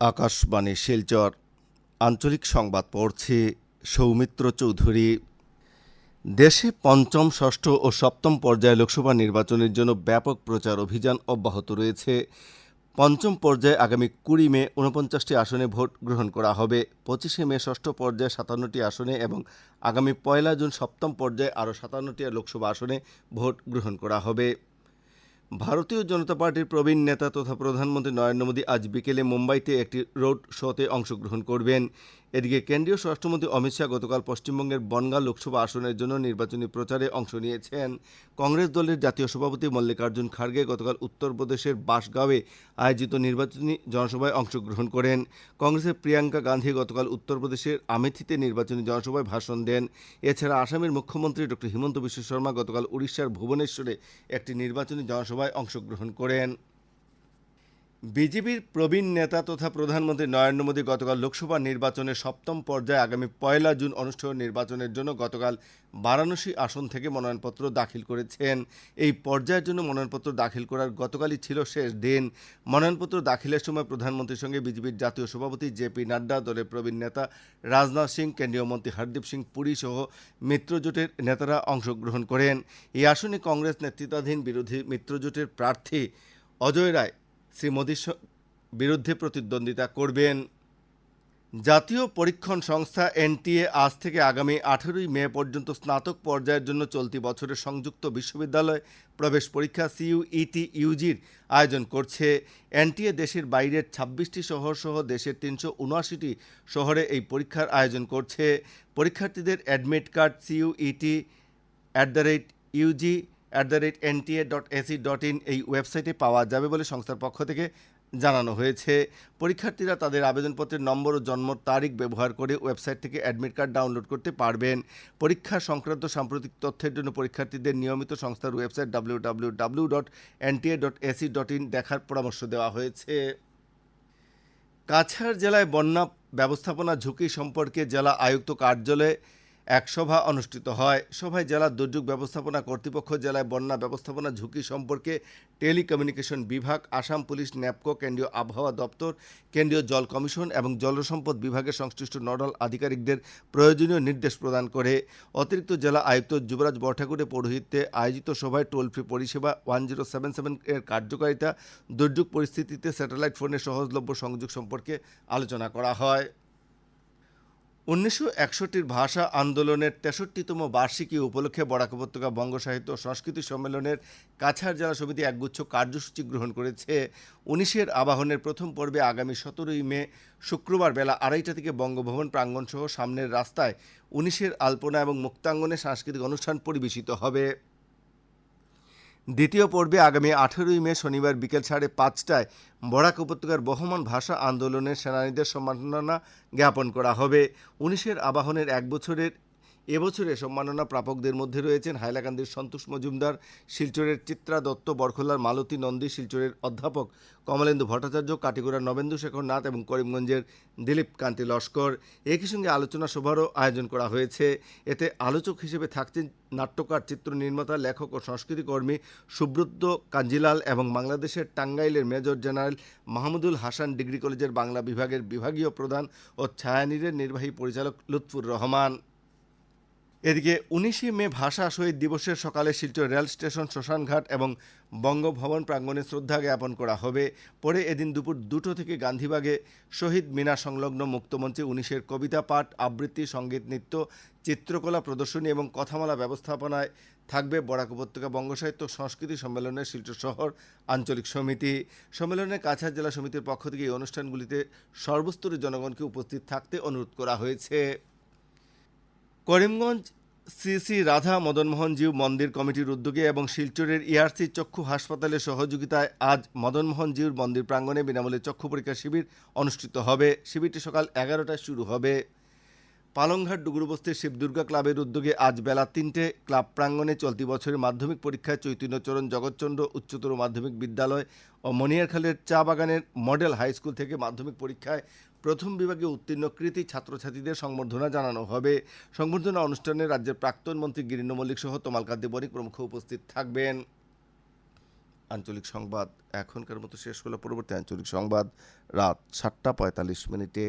আকাশবাণী শিলচর। আঞ্চলিক সংবাদ পড়ছে সৌমিত্র চৌধুরী। দেশে পঞ্চম, ষষ্ঠ ও সপ্তম পর্যায়ে লোকসভা নির্বাচনের জন্য ব্যাপক প্রচার অভিযান অব্যাহত রয়েছে। পঞ্চম পর্যায়ে আগামী কুড়ি মে ঊনপঞ্চাশটি আসনে ভোট গ্রহণ করা হবে। পঁচিশে মে ষষ্ঠ পর্যায়ে সাতান্নটি আসনে এবং আগামী পয়লা জুন সপ্তম পর্যায়ে আরও সাতান্নটি লোকসভা আসনে ভোট গ্রহণ করা হবে। ভারতীয় জনতা পার্টির প্রবীণ নেতা তথা প্রধানমন্ত্রী নরেন্দ্র মোদী আজ বিকেলে মুম্বাইতে একটি রোড শোতে অংশগ্রহণ করবেন। এদিকে কেন্দ্রীয় স্বরাষ্ট্রমন্ত্রী অমিত শাহ গতকাল পশ্চিমবঙ্গের বনগাঁ লোকসভা আসনের জন্য নির্বাচনী প্রচারে অংশ নিয়েছেন। কংগ্রেস দলের জাতীয় সভাপতি মল্লিকার্জুন খার্গে গতকাল উত্তরপ্রদেশের বাসগাঁওয়ে আয়োজিত নির্বাচনী জনসভায় অংশগ্রহণ করেন। কংগ্রেসের প্রিয়াঙ্কা গান্ধী গতকাল উত্তরপ্রদেশের আমেথিতে নির্বাচনী জনসভায় ভাষণ দেন। এছাড়া আসামের মুখ্যমন্ত্রী ডক্টর হিমন্ত বিশ্ব শর্মা গতকাল উড়িষ্যার ভুবনেশ্বরে একটি নির্বাচনী জনসভায় অংশগ্রহণ করেন। বিজেপির প্রবীণ নেতা তথা প্রধানমন্ত্রী নরেন্দ্র মোদী গতকাল লোকসভা নির্বাচনের সপ্তম পর্যায়ে আগামী পয়লা জুন অনুষ্ঠেয় নির্বাচনের জন্য গতকাল বারাণসী আসন থেকে মনোনয়নপত্র দাখিল করেছেন। এই পর্যায়ের জন্য মনোনয়নপত্র দাখিল করার গতকালই ছিল শেষ দিন। মনোনয়নপত্র দাখিলের সময় প্রধানমন্ত্রীর সঙ্গে বিজেপির জাতীয় সভাপতি জেপি নাড্ডা, দলের প্রবীণ নেতা রাজনাথ সিং, কেন্দ্রীয় মন্ত্রী হরদীপ সিং পুরী সহ মিত্রজোটের নেতারা অংশগ্রহণ করেন। এই আসনে কংগ্রেস নেতৃত্বাধীন বিরোধী মিত্রজোটের প্রার্থী অজয় রায় শ্রী মোদীর বিরুদ্ধে প্রতিদ্বন্দ্বিতা করবেন জাতীয় পরীক্ষণ সংস্থা এনটিএ আজ থেকে আগামী আঠেরোই মে পর্যন্ত স্নাতক পর্যায়ের জন্য চলতি বছরের সংযুক্ত বিশ্ববিদ্যালয় প্রবেশ পরীক্ষা সিইউইটি ইউজির আয়োজন করছে। এনটিএ দেশের বাইরের ছাব্বিশটি শহর সহ দেশের তিনশো উনআশিটি শহরে এই পরীক্ষার আয়োজন করছে। পরীক্ষার্থীদের admit card CUET at the rate UG at the rate NTA dot AC dot in এই ওয়েবসাইটে পাওয়া যাবে বলে সংস্থার পক্ষ থেকে জানানো হয়েছে। পরীক্ষার্থীরা তাদের আবেদনপত্রের নম্বর ও জন্ম তারিখ ব্যবহার করে ওয়েবসাইট থেকে অ্যাডমিট কার্ড ডাউনলোড করতে পারবেন। পরীক্ষা সংক্রান্ত সাম্প্রতিক তথ্যের জন্য পরীক্ষার্থীদের নিয়মিত সংস্থার website W W dot NTA dot AC dot in দেখার পরামর্শ দেওয়া হয়েছে। কাছাড় জেলায় বন্যা ব্যবস্থাপনা ঝুঁকি সম্পর্কে জেলা আয়ুক্ত কার্যালয়ে এক সভা অনুষ্ঠিত হয়। সভায় জেলা দুর্যোগ ব্যবস্থাপনা কর্তৃপক্ষ, জেলায় বন্যা ব্যবস্থাপনা ঝুঁকি সম্পর্কে টেলিকমিউনিকেশন বিভাগ, আসাম পুলিশ, ন্যাপকো, কেন্দ্রীয় আবহাওয়া দপ্তর, কেন্দ্রীয় জল কমিশন এবং জলসম্পদ বিভাগের সংশ্লিষ্ট নোডাল আধিকারিকদের প্রয়োজনীয় নির্দেশ প্রদান করে। অতিরিক্ত জেলা আয়ুক্ত যুবরাজ বঠাকুরের পৌরোহিত্যে আয়োজিত সভায় টোল ফ্রি পরিষেবা ওয়ান জিরো সেভেন সেভেন এর কার্যকারিতা, দুর্যোগ পরিস্থিতিতে স্যাটেলাইট ফোনের সহজলভ্য সংযোগ সম্পর্কে আলোচনা করা হয়। উনিশশো একষট্টির ভাষা আন্দোলনের তেষট্টিতম বার্ষিকী উপলক্ষে বরাক উপত্যকা বঙ্গ সাহিত্য সংস্কৃতি সম্মেলনের কাছাড় জেলা সমিতি একগুচ্ছ কার্যসূচি গ্রহণ করেছে। উনিশের আবাহনের প্রথম পর্বে আগামী সতেরোই মে শুক্রবার বেলা আড়াইটা থেকে বঙ্গভবন প্রাঙ্গণসহ সামনের রাস্তায় উনিশের আলপনা এবং মুক্তাঙ্গনে সাংস্কৃতিক অনুষ্ঠান পরিবেশিত হবে। দ্বিতীয় পর্বে আগামী আঠেরোই মে শনিবার বিকেল সাড়ে পাঁচটায় বরাক উপত্যকার বহমান ভাষা আন্দোলনের সেনানীদের সম্মাননা জ্ঞাপন করা হবে। উনিশের আবাহনের এক বছরের এবছরে সম্মাননা প্রাপকদের মধ্যে রয়েছেন হাইলাকান্দির সন্তোষ মজুমদার, শিলচরের চিত্রা দত্ত, বরখোলার মালতী নন্দী, শিলচরের অধ্যাপক কমলেন্দু ভট্টাচার্য, কাটিগড়ার নবেন্দু শেখর নাথ এবং করিমগঞ্জের দিলীপ কান্তি লস্কর। একই সঙ্গে আলোচনা সভারও আয়োজন করা হয়েছে। এতে আলোচক হিসেবে থাকছেন নাট্যকার, চিত্র নির্মাতা, লেখক ও সংস্কৃতি কর্মী সুব্রত কাঞ্জিলাল এবং বাংলাদেশের টাঙ্গাইলের major general Mahmudul Hasan degree college Bangla বিভাগের বিভাগীয় প্রধান ও ছায়ানীরের নির্বাহী পরিচালক লুৎফুর রহমান। এদিকে উনিশে মে ভাষা শহীদ দিবসের সকালে শিলচর রেল স্টেশন, শ্মশানঘাট এবং বঙ্গভবন প্রাঙ্গণে শ্রদ্ধা জ্ঞাপন করা হবে। পরে এদিন দুপুর দুটো থেকে গান্ধীবাগে শহীদ মিনার সংলগ্ন মুক্তমঞ্চে উনিশের কবিতা পাঠ, আবৃত্তি, সংগীত, নৃত্য, চিত্রকলা প্রদর্শনী এবং কথামালা ব্যবস্থাপনায় থাকবে বরাক উপত্যকা বঙ্গ সাহিত্য সংস্কৃতি সম্মেলনের শিলচর শহর আঞ্চলিক সমিতি। সম্মেলনে কাছাড় জেলা সমিতির পক্ষ থেকে এই অনুষ্ঠানগুলিতে সর্বস্তরের জনগণকে উপস্থিত থাকতে অনুরোধ করা হয়েছে। করিমগঞ্জ শ্রী রাধা মদনমোহন জিউ মন্দির কমিটির উদ্যোগে এবং শিলচরের ইআরসি চক্ষু হাসপাতালের সহযোগিতায় আজ মদনমোহন মন্দির প্রাঙ্গণে বিনামূল্যে চক্ষু পরীক্ষা শিবির অনুষ্ঠিত হবে। শিবিরটি সকাল এগারোটায় শুরু হবে। পালংঘাট ডুগুরুবস্তির শিবদুর্গা ক্লাবের উদ্যোগে আজ বেলা তিনটে ক্লাব প্রাঙ্গণে চলতি বছরের মাধ্যমিক পরীক্ষায় চৈতন্যচরণ জগৎচন্দ্র উচ্চতর মাধ্যমিক বিদ্যালয় ও মনিয়ারখালের চা বাগানের মডেল হাই স্কুল থেকে মাধ্যমিক পরীক্ষায় প্রথম বিভাগে উত্তীর্ণ কৃতি ছাত্রছাত্রীদের সংবর্ধনা জানানো হবে। সংবর্ধনা অনুষ্ঠানে রাজ্যের প্রাক্তন মন্ত্রী গিরীন্দ্র মল্লিক সহ তমাল কান্তি বণিক প্রমুখ উপস্থিত থাকবেন। আঞ্চলিক সংবাদ এখনকার মতো শেষ হলো। পরবর্তী আঞ্চলিক সংবাদ রাত সাতটা পঁয়তাল্লিশ মিনিটে।